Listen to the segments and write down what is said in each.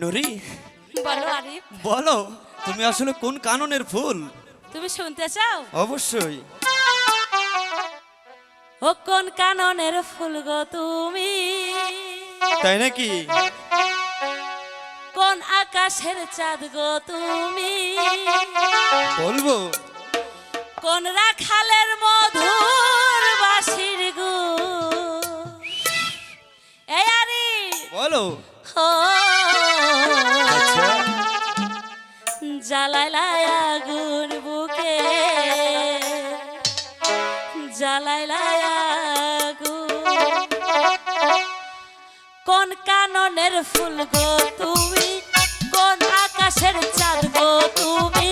নুরি বলো আরিফ। বলো তুমি আসলে কোন কাননের ফুল? তুমি শুনতে চাও? অবশ্যই। ও কোন কাননের ফুল গো তুমি? তাই নাকি? কোন আকাশের চাঁদ গো তুমি? বলব। কোন রাখালের মধুর বাসির গো? এই আরিফ। বলো। ও জ্বালাইলাই আগুন বুকে জ্বালাইলাই আগুন। কোন কাননের ফুল গো তুমি, কোন আকাশের চাঁদ গো তুমি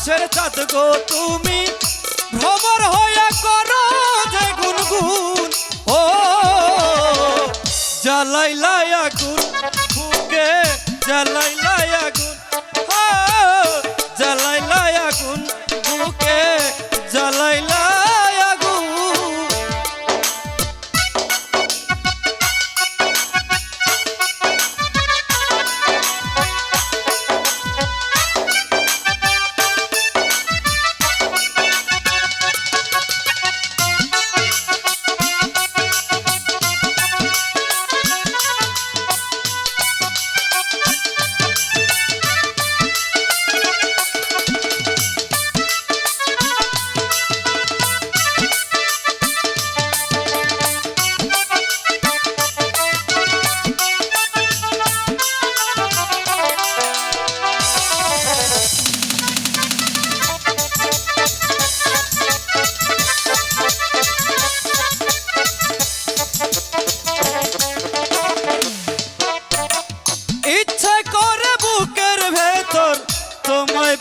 আকাশের চাঁদ গো তুমি। ভ্রমর হইয়া করো যে গুনগুন। ও জালাইলা আগুন বুকে জ্বালাইলাই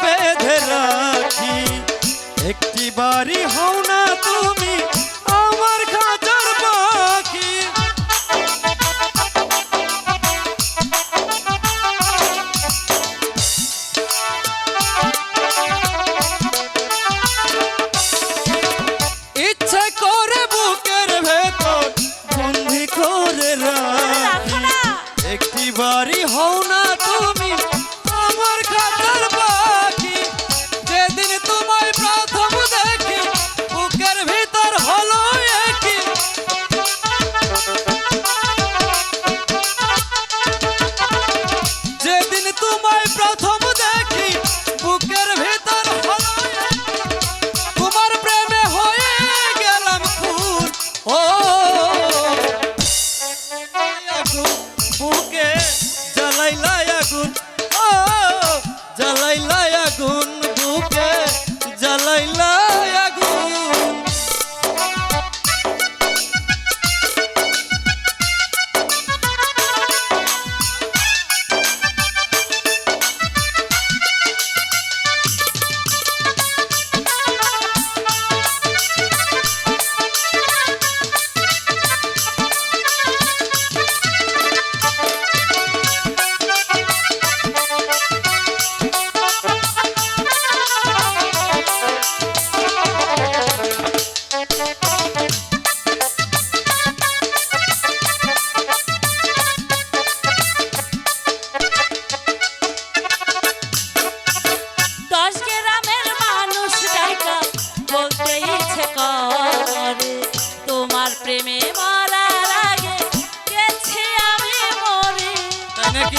বেঁধে রাখি। একটি বাড়ি হও না তুমি আমার খাঁচার পাখি। ইচ্ছে করে বুকের ভেতর বন্দি করে রাখি। একটি বাড়ি হও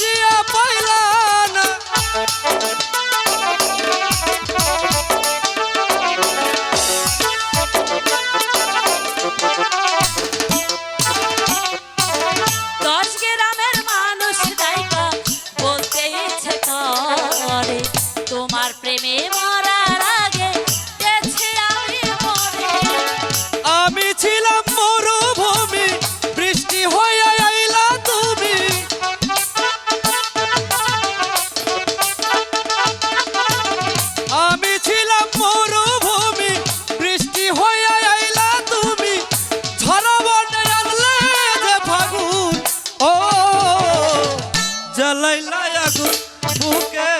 খুঁজিয়া পাইল মানুষ তোমার প্রেমে মারা জ্বালাই লায়াগুন বুকে